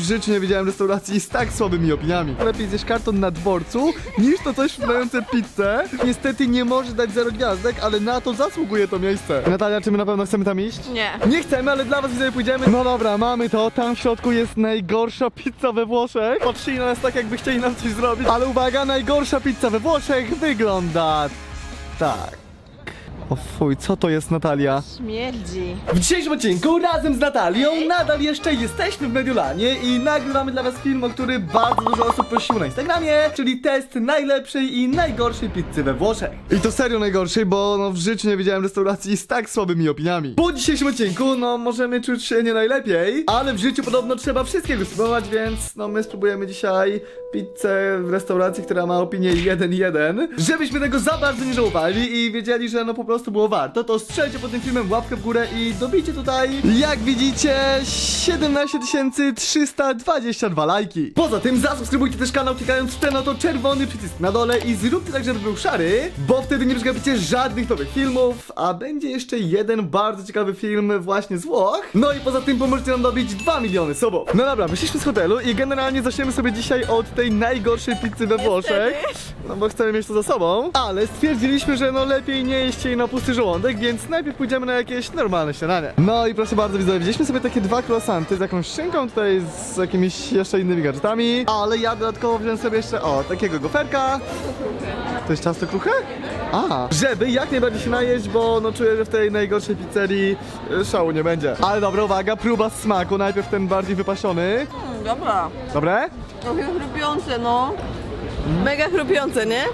w życiu nie widziałem restauracji z tak słabymi opiniami. Lepiej zjeść karton na dworcu, niż to coś sprzedające pizzę. Niestety nie może dać zero gwiazdek, ale na to zasługuje to miejsce. Natalia, czy my na pewno chcemy tam iść? Nie. Nie chcemy, ale dla was widzowie pójdziemy. No dobra, mamy to. Tam w środku jest najgorsza pizza we Włoszech. Patrzyli na nas tak, jakby chcieli nam coś zrobić. Ale uwaga, najgorsza pizza we Włoszech wygląda tak. O fuj, co to jest Natalia? Śmierdzi. W dzisiejszym odcinku razem z Natalią nadal jeszcze jesteśmy w Mediolanie i nagrywamy dla was film, o który bardzo dużo osób prosiło na Instagramie, czyli test najlepszej i najgorszej pizzy we Włoszech. I to serio najgorszej, bo no w życiu nie widziałem restauracji z tak słabymi opiniami. Po dzisiejszym odcinku, no możemy czuć się nie najlepiej, ale w życiu podobno trzeba wszystkiego spróbować, więc no my spróbujemy dzisiaj pizzę w restauracji, która ma opinię 1-1, żebyśmy tego za bardzo nie żałowali i wiedzieli, że no po prostu było warto, to strzelcie pod tym filmem łapkę w górę i dobijcie tutaj, jak widzicie, 17 322 lajki. Poza tym zasubskrybujcie też kanał klikając ten oto czerwony przycisk na dole i zróbcie tak, żeby był szary, bo wtedy nie przegapicie żadnych nowych filmów, a będzie jeszcze jeden bardzo ciekawy film właśnie z Włoch. No i poza tym pomożecie nam dobić 2 miliony subów. No dobra, wyszliśmy z hotelu i generalnie zaczniemy sobie dzisiaj od tej najgorszej pizzy we Włoszech. No bo chcemy mieć to za sobą, ale stwierdziliśmy, że no lepiej nie jeść jej na pusty żołądek, więc najpierw pójdziemy na jakieś normalne śniadanie. No i proszę bardzo widzowie, wzięliśmy sobie takie dwa croissanty z jakąś szynką, tutaj z jakimiś jeszcze innymi gadżetami, ale ja dodatkowo wziąłem sobie jeszcze, o, takiego goferka. To jest ciasto kruche? A, żeby jak najbardziej się najeść, bo no czuję, że w tej najgorszej pizzerii y, szału nie będzie. Ale dobra, uwaga, próba smaku, najpierw ten bardziej wypasiony. Mm, dobra. Dobre? Trochę chrupiące, no. Mega chrupiące, nie?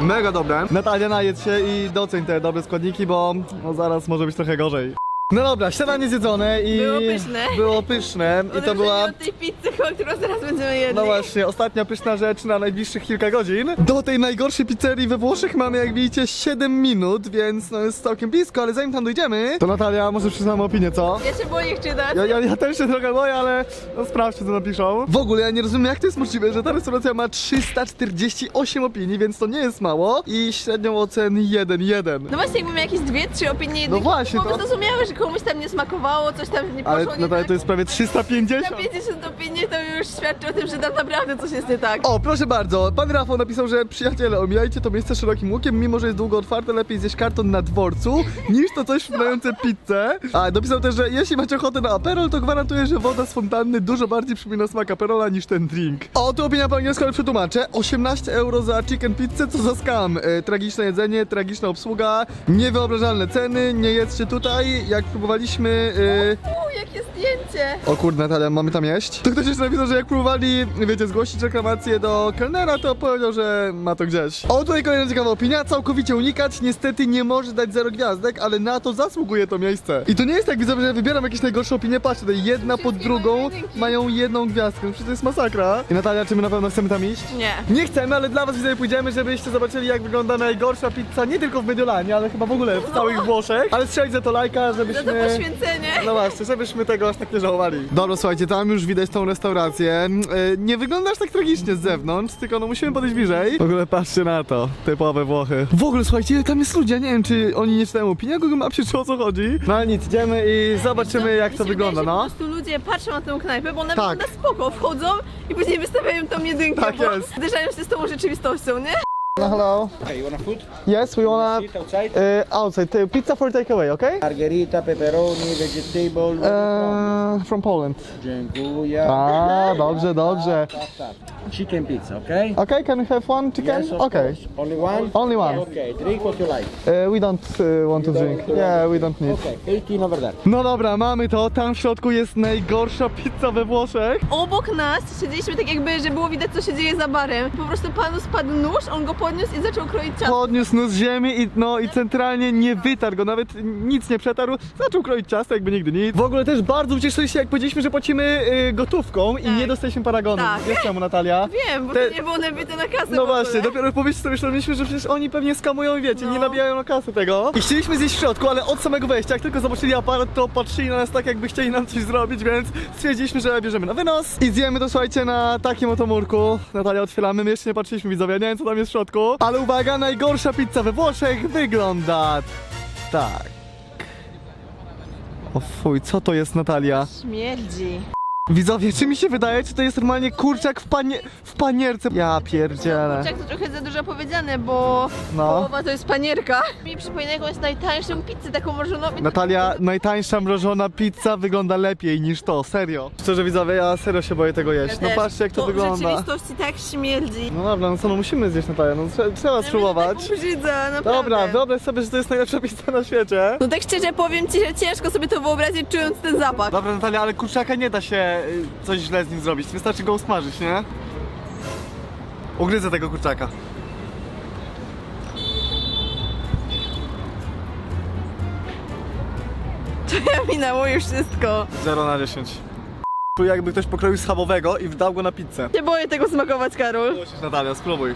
Mega dobre. Natalia, najedz się i doceń te dobre składniki, bo no, zaraz może być trochę gorzej. No dobra, śniadanie zjedzone i... Było pyszne. Było pyszne i to była... od tej pizzy, którą zaraz będziemy jedli. No właśnie, ostatnia pyszna rzecz na najbliższych kilka godzin. Do tej najgorszej pizzerii we Włoszech mamy, jak widzicie, 7 minut, więc no jest całkiem blisko, ale zanim tam dojdziemy, to Natalia, może przyznamy opinię, co? Ja się boję ich czytać. Ja, ja, ja też się trochę boję, ale no sprawdźcie co napiszą. W ogóle ja nie rozumiem jak to jest możliwe, że ta restauracja ma 348 opinii, więc to nie jest mało i średnią ocen 1-1. No właśnie, jakbym jakieś dwie, trzy opinie jednych, No właśnie, byłoby to- zrozumiałe, że komuś tam nie smakowało, coś tam nie poszło Ale nie Natalia tak. to jest prawie 350. Na 50 opinii to już świadczy o tym, że tam naprawdę coś jest nie tak. O, proszę bardzo, pan Rafał napisał, że przyjaciele, omijajcie to miejsce szerokim łukiem, mimo że jest długo otwarte, lepiej zjeść karton na dworcu, niż to coś sprzedające pizzę. A, napisał też, że jeśli macie ochotę na aperol, to gwarantuję, że woda z fontanny dużo bardziej przypomina smak aperola niż ten drink. O, tu opinia po angielsku, ale przetłumaczę. 18 euro za chicken pizzę, co za scam. E, tragiczne jedzenie, tragiczna obsługa, niewyobrażalne ceny, nie jedzcie tutaj. Jak próbowaliśmy... U, jakie zdjęcie! o kurde, Natalia, mamy tam jeść? To ktoś jeszcze napisał, że jak próbowali, wiecie, zgłosić reklamację do kelnera, to powiedział, że ma to gdzieś. O, tutaj kolejna ciekawa opinia, całkowicie unikać, niestety nie może dać zero gwiazdek, ale na to zasługuje to miejsce. I to nie jest tak, widzę, że wybieram jakieś najgorsze opinie, patrzcie, tutaj jedna pod drugą mają jedną gwiazdkę, przecież to jest masakra. I Natalia, czy my na pewno chcemy tam iść? Nie. Nie chcemy, ale dla was widzowie pójdziemy, żebyście zobaczyli jak wygląda najgorsza pizza, nie tylko w Mediolanie, ale chyba w ogóle w całych Włoszech. Ale strzelać za to lajka, Za to żebyśmy... poświęcenie. No właśnie, żebyśmy tego aż tak nie żałowali. Dobra, słuchajcie, tam już widać tą restaurację. E, Nie wyglądasz tak tragicznie z zewnątrz, tylko no musimy podejść bliżej. W ogóle patrzcie na to, typowe Włochy. W ogóle, słuchajcie, ile tam jest ludzi, ja nie wiem, czy oni nie czytają opinii, Google Mapsie, czy o co chodzi. No ale nic, idziemy i zobaczymy jak Mi to wygląda, wydaje, że no. Po prostu ludzie patrzą na tę knajpę, bo ona Tak. wygląda spoko, wchodzą i później wystawiają tą jedynkę, Tak bo jest. zderzają się z tą rzeczywistością, nie? No hello. Okay, you wanna food? Yes, we wanna... Sit outside. Uh, outside, uh, pizza for takeaway, okay? Margherita, pepperoni, vegetable. Uh, from Poland. Dziękuję. A, dobrze, dobrze. Stop, stop. Chicken pizza, okay? Okay, can we have one chicken? Yes, of okay. course. Only one? Only one. Okay, drink what you like. Uh, we don't uh, want to You don't drink. want to Yeah, we don't need. Okay, 18 over there. No dobra, mamy to. Tam w środku jest najgorsza pizza we Włoszech. Obok nas siedzieliśmy tak jakby, że było widać co się dzieje za barem. Po prostu panu spadł nóż, on go podniósł i zaczął kroić ciasto. Podniósł nóż z ziemi i no i centralnie nie wytarł go, nawet nic nie przetarł. Zaczął kroić ciasto jakby nigdy nic. W ogóle też bardzo ucieszyliśmy się jak powiedzieliśmy, że płacimy y, gotówką i Tak. nie dostaliśmy paragonu. Tak. Wiesz czemu Natalia? Wiem, bo Te- to nie było nabite na kasę No w ogóle. właśnie, dopiero pomyśleć sobie myśleliśmy, że przecież oni pewnie skamują i wiecie, No. nie nabijają na kasę tego. I chcieliśmy zjeść w środku, ale od samego wejścia, jak tylko zobaczyli aparat, to patrzyli na nas tak, jakby chcieli nam coś zrobić, więc stwierdziliśmy, że bierzemy na wynos i zjemy to, słuchajcie, na takim oto murku. Natalia, otwieramy, my jeszcze nie patrzyliśmy, widzowie, ja nie wiem, co tam jest w środku. Ale uwaga, najgorsza pizza we Włoszech wygląda tak. O fuj, co to jest, Natalia? Śmierdzi. Widzowie, czy mi się wydaje, czy to jest normalnie kurczak w, panie... w panierce? Ja pierdzielę. Tak, to trochę za dużo powiedziane, bo No. połowa to jest panierka. Mi przypomina jakąś najtańszą pizzę, taką mrożoną. Natalia, najtańsza mrożona pizza wygląda lepiej niż to, serio. Szczerze widzowie, ja serio się boję tego jeść. No też. patrzcie jak to, W wygląda. rzeczywistości tak śmierdzi. No dobra, no co, no musimy zjeść Natalia, no trzeba, trzeba spróbować. Tak brzydza, naprawdę. Dobra, wyobraź sobie, że to jest najlepsza pizza na świecie. No tak szczerze powiem ci, że ciężko sobie to wyobrazić, czując ten zapach. Dobra Natalia, ale kurczaka nie da się y, coś źle z nim zrobić, wystarczy go usmażyć, nie? Ugryzę tego kurczaka. To ja minęło już wszystko. 0 na 10. Tu jakby ktoś pokroił schabowego i wdał go na pizzę. Nie boję tego smakować, Karol. Musisz Natalia, spróbuj.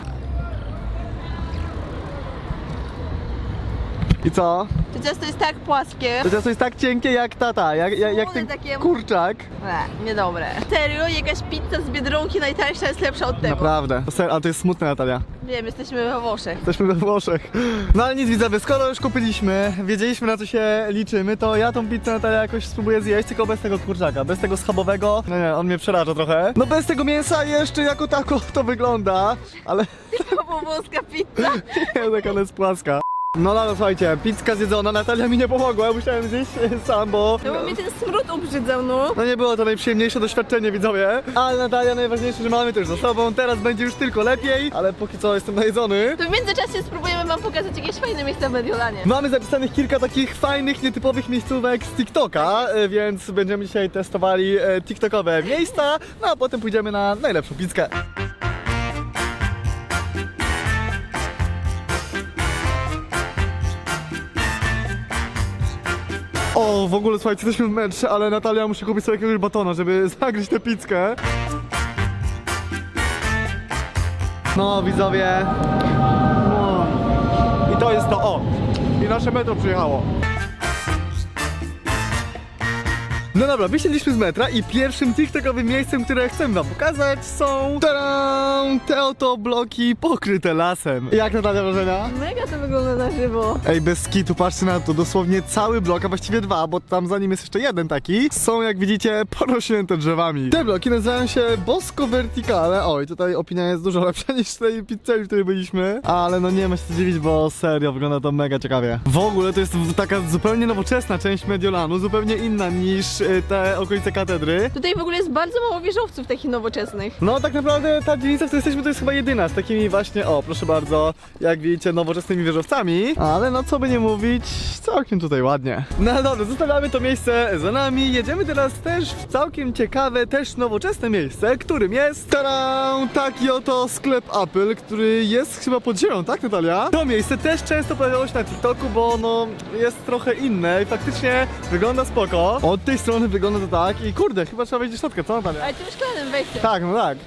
I co? To ciasto jest tak płaskie. To ciasto jest tak cienkie jak tata, jak, jak, jak ten Słone takie- kurczak. Nie, niedobre. Serio, jakaś pizza z Biedronki najtańsza jest lepsza od tego. Naprawdę. To ser- Ale to jest smutne Natalia. Wiem, jesteśmy we Włoszech. Jesteśmy we Włoszech. No ale nic widzowie, skoro już kupiliśmy, wiedzieliśmy na co się liczymy, to ja tą pizzę Natalia jakoś spróbuję zjeść, tylko bez tego kurczaka, bez tego schabowego. No nie, on mnie przeraża trochę. No bez tego mięsa jeszcze jako tako to wygląda, ale To była włoska pizza. nie, tak ona jest płaska. No dobra, słuchajcie, pizza zjedzona, Natalia mi nie pomogła, ja musiałem zjeść e, sam, bo... No bo mnie ten smród obrzydzał, no. No nie było to najprzyjemniejsze doświadczenie, widzowie. Ale Natalia, najważniejsze, że mamy to już za sobą. Teraz będzie już tylko lepiej, ale póki co jestem najedzony. To w międzyczasie spróbujemy wam pokazać jakieś fajne miejsca w Mediolanie. Mamy zapisanych kilka takich fajnych, nietypowych miejscówek z TikToka, e, więc będziemy dzisiaj testowali e, TikTokowe miejsca, no a potem pójdziemy na najlepszą pizzkę. O, w ogóle słuchajcie, jesteśmy w mecz, ale Natalia musi kupić sobie jakiegoś batona, żeby zagryźć tę pizzkę. No, widzowie. No. I to jest to, o! I nasze metro przyjechało. No dobra, wysiedliśmy z metra i pierwszym TikTokowym miejscem, które chcemy wam pokazać są... Tadam! Te oto bloki pokryte lasem. Jak Natalia wrażenia? Mega to wygląda na żywo. Ej, bez skitu, patrzcie na to, dosłownie cały blok, a właściwie dwa, bo tam za nim jest jeszcze jeden taki, są jak widzicie porośnięte drzewami. Te bloki nazywają się Bosco Verticale. Oj, tutaj opinia jest dużo lepsza niż tej pizzerii, w której byliśmy, ale no nie ma się co dziwić, bo serio, wygląda to mega ciekawie. W ogóle to jest taka zupełnie nowoczesna część Mediolanu, zupełnie inna niż y, te okolice katedry. Tutaj w ogóle jest bardzo mało wieżowców takich nowoczesnych. No tak naprawdę ta dzielnica, w której jesteśmy, to jest chyba jedyna z takimi właśnie, o proszę bardzo, jak widzicie, nowoczesnymi wieżowcami. Ale no co by nie mówić, całkiem tutaj ładnie. No dobra, zostawiamy to miejsce za nami. Jedziemy teraz też w całkiem ciekawe, też nowoczesne miejsce, którym jest taram, taki oto sklep Apple, który jest chyba pod ziemią, tak Natalia? To miejsce też często pojawiało się na TikToku, bo no jest trochę inne i faktycznie wygląda spoko. Od tej strony wygląda to tak i kurde, chyba trzeba wejść do środka, co Natalia? Ale tym szklanym wejściem. Tak, no tak.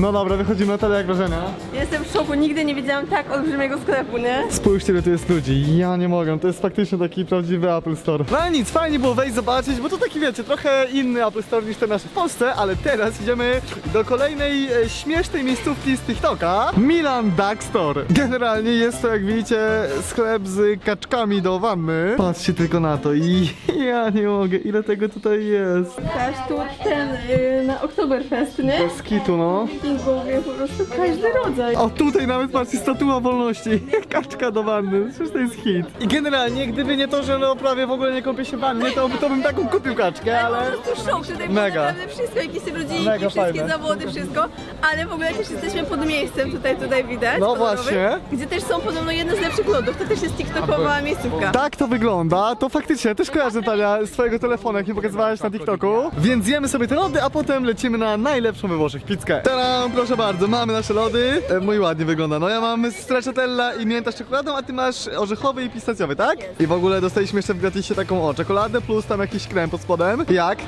No dobra, wychodzimy Natalia, jak wrażenia? Jestem w szoku, nigdy nie widziałam tak olbrzymiego sklepu, nie? Spójrzcie, ile tu jest ludzi. Ja nie mogę, to jest faktycznie taki prawdziwy Apple Store. No ale nic, fajnie było wejść, zobaczyć, bo to taki, wiecie, trochę inny Apple Store niż te nasze w Polsce, ale teraz idziemy do kolejnej e, śmiesznej miejscówki z TikToka. Milan Duck Store. Generalnie jest to, jak widzicie, sklep z kaczkami do wanny. Patrzcie tylko na to i ja nie mogę, ile tego tutaj jest. Każ tu ten y, na Oktoberfest, nie? Bez kitu, no. Dziękuję, po prostu każdy rodzaj. O, tutaj nawet patrzcie, statua wolności. Kaczka do wanny, przecież to jest hit. I generalnie, gdyby nie to, że no prawie w ogóle nie kąpię się w wannie, to, to bym taką kupił kaczkę, ale... Po prostu szok, tutaj Mega. Mega. naprawdę wszystko, jakieś rodzinki, Mega wszystkie fajne. zawody, wszystko, ale w ogóle też jesteśmy pod miejscem, tutaj, tutaj widać. No kolorowym, właśnie. Gdzie też są podobno jedne z lepszych lodów, to też jest tiktokowa miejscówka. Tak to wygląda, to faktycznie też kojarzę Natalia z twojego telefonu, jak mi pokazywałaś na TikToku. Więc jemy sobie te lody, a potem lecimy na najlepszą we Włoszech pizzkę. Tadam, proszę bardzo, mamy nasze lody. E, mój ładnie wygląda. No ja mam stracciatella i mięta z czekoladą, a ty masz orzechowy i pistacjowy, tak? I w ogóle dostaliśmy jeszcze w gratisie taką o czekoladę plus tam jakiś krem pod spodem. Jak?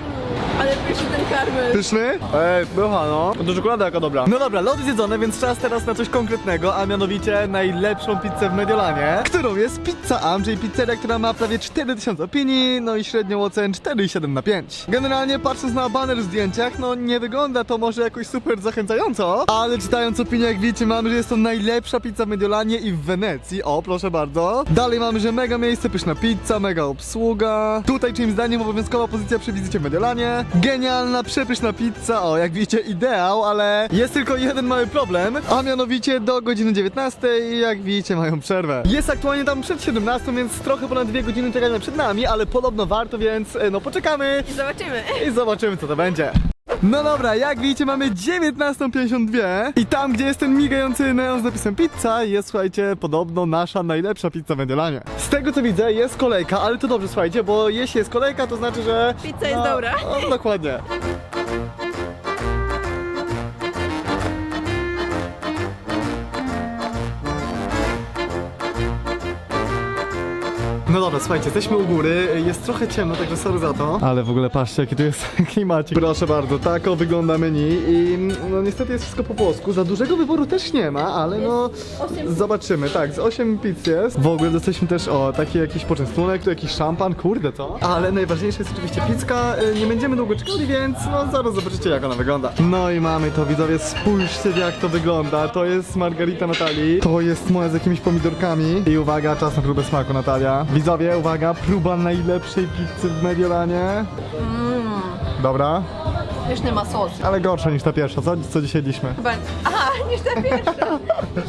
Ale pyszny ten karmel. Pyszny? Ej, bycha no. To czekolada jaka dobra. No dobra, lody zjedzone, więc czas teraz na coś konkretnego, a mianowicie najlepszą pizzę w Mediolanie, którą jest Pizza Am, czyli pizzeria, która ma prawie 4000 opinii, no i średnią ocen 4,7 na 5. Generalnie patrząc na baner w zdjęciach, no nie wygląda to może jakoś super zachęcająco, ale czytając opinię, jak widzicie, mamy, że jest to najlepsza pizza w Mediolanie i w Wenecji. O, proszę bardzo. Dalej mamy, że mega miejsce, pyszna pizza, mega obsługa. Tutaj, czyim zdaniem, obowiązkowa pozycja przy wizycie w Mediolanie. Genialna, przepyszna pizza. O, jak widzicie, ideał, ale jest tylko jeden mały problem, a mianowicie do godziny 19, jak widzicie, mają przerwę. Jest aktualnie tam przed 17, więc trochę ponad dwie godziny czekania przed nami, ale podobno warto, więc e, no poczekamy I zobaczymy. i zobaczymy, co to będzie. No dobra, jak widzicie mamy 19.52 i tam, gdzie jest ten migający neon z napisem pizza, jest, słuchajcie, podobno nasza najlepsza pizza w Mediolanie. Z tego co widzę, jest kolejka, ale to dobrze, słuchajcie, bo jeśli jest kolejka, to znaczy, że... Pizza jest dobra. No, dokładnie. No dobra, słuchajcie, jesteśmy u góry, jest trochę ciemno, także sorry za to. Ale w ogóle patrzcie, jaki tu jest klimacik. Proszę bardzo, tak o wygląda menu i no niestety jest wszystko po polsku. Za dużego wyboru też nie ma, ale no zobaczymy. Tak, z 8 pizz jest. W ogóle dostaliśmy też o taki jakiś poczęstunek, tu jakiś szampan, kurde co? Ale najważniejsze jest oczywiście pizka, y, nie będziemy długo czekali, więc no zaraz zobaczycie jak ona wygląda. No i mamy to, widzowie, spójrzcie jak to wygląda. To jest margarita Natalii, to jest moja z jakimiś pomidorkami i uwaga, czas na próbę smaku Natalia. Widzowie, uwaga, próba najlepszej pizzy w Mediolanie. Dobra, Pyszny ma sos. ale gorsza niż ta pierwsza, co, co dzisiaj jedliśmy? Chyba... Aha, niż ta pierwsza.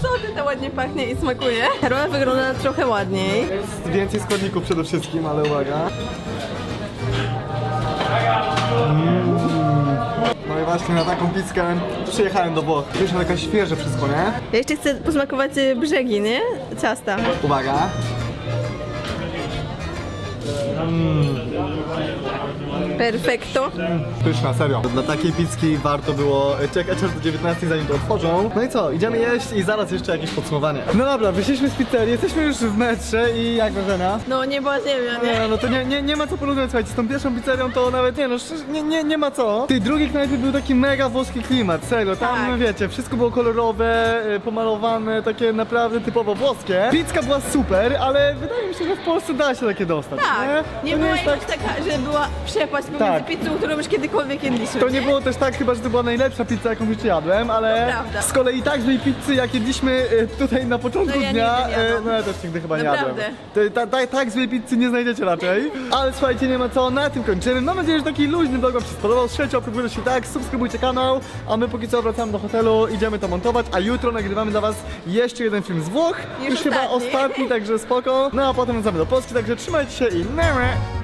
Co ty, to ładnie pachnie i smakuje. Karola wygląda trochę ładniej. Jest więcej składników przede wszystkim, ale uwaga. Mm. No i właśnie na taką pizzkę przyjechałem do Włoch. Wiesz, taka świeże wszystko, nie? Ja jeszcze chcę posmakować y, brzegi, nie? Ciasta. Uwaga. uh, Perfekto. Pyszna, serio. Dla takiej pizzki warto było czekać aż do 19 zanim to otworzą. No i co, idziemy jeść i zaraz jeszcze jakieś podsumowanie. No dobra, wyszliśmy z pizzerii, jesteśmy już w metrze i jak wrażenia? No nieba ziemia, nie? Nie, no to nie, nie, nie ma co porównywać, słuchajcie, z tą pierwszą pizzerią to nawet, nie no, szczerze, nie, nie, nie ma co. W tej drugiej knajpie był taki mega włoski klimat, serio, tam, Tak. no wiecie, wszystko było kolorowe, y, pomalowane, takie naprawdę typowo włoskie. Pizzka była super, ale wydaje mi się, że w Polsce da się takie dostać, Tak. nie? Nie To była jest jakaś taka, że była przepaść pomiędzy Tak. pizzą, którą już kiedykolwiek jedliśmy. To nie było też tak chyba, że to była najlepsza pizza, jaką już jadłem, ale prawda. z kolei tak złej pizzy, jak jedliśmy y, tutaj na początku No ja dnia, nigdy nie jadłam. no ja też nigdy chyba nie Naprawdę. jadłem. To, ta, ta, tak złej pizzy nie znajdziecie raczej. Ale słuchajcie, nie ma co, na tym kończymy. Mam nadzieję, że taki luźny vlog wam się spodobał. Trzecie opróbujcie się tak, subskrybujcie kanał, a my póki co wracamy do hotelu, idziemy to montować, a jutro nagrywamy dla was jeszcze jeden film z Włoch. Już Już chyba ostatni. ostatni, także spoko. No a potem wracamy do Polski, także trzymajcie się i Yeah.